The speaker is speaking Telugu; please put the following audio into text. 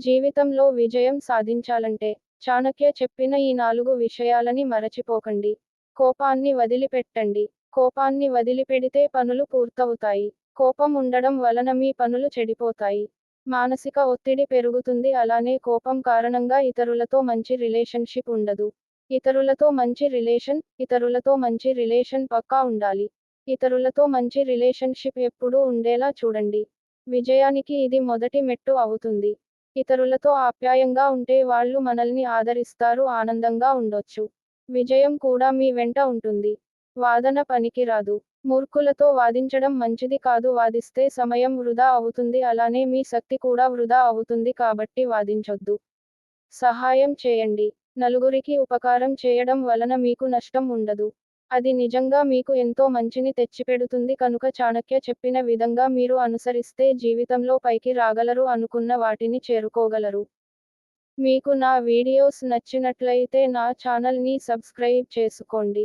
జీవితంలో విజయం సాధించాలంటే చాణక్య చెప్పిన ఈ నాలుగు విషయాలని మరచిపోకండి. కోపాన్ని వదిలిపెట్టండి. కోపాన్ని వదిలిపెడితే పనులు పూర్తవుతాయి. కోపం ఉండడం వలన మీ పనులు చెడిపోతాయి. మానసిక ఒత్తిడి పెరుగుతుంది. అలానే కోపం కారణంగా ఇతరులతో మంచి రిలేషన్షిప్ ఉండదు. ఇతరులతో మంచి రిలేషన్ ఇతరులతో మంచి రిలేషన్ పక్కా ఉండాలి. ఇతరులతో మంచి రిలేషన్షిప్ ఎప్పుడూ ఉండేలా చూడండి. విజయానికి ఇది మొదటి మెట్టు అవుతుంది. ఇతరులతో ఆప్యాయంగా ఉంటే వాళ్ళు మనల్ని ఆదరిస్తారు ఆనందంగా ఉండొచ్చు. విజయం కూడా మీ వెంట ఉంటుంది. వాదన పనికిరాదు. మూర్ఖులతో వాదించడం మంచిది కాదు. వాదిస్తే సమయం వృధా అవుతుంది. అలానే మీ శక్తి కూడా వృధా అవుతుంది కాబట్టి వాదించొద్దు. సహాయం చేయండి. నలుగురికి ఉపకారం చేయడం వలన మీకు నష్టం ఉండదు. అది నిజంగా మీకు ఎంతో మంచిని తెచ్చిపెడుతుంది కనుక చాణక్య చెప్పిన విధంగా మీరు అనుసరిస్తే జీవితంలో పైకి రాగలరు అనుకున్న వాటిని చేరుకోగలరు. మీకు నా వీడియోస్ నచ్చినట్లయితే నా ఛానల్ని సబ్స్క్రైబ్ చేసుకోండి.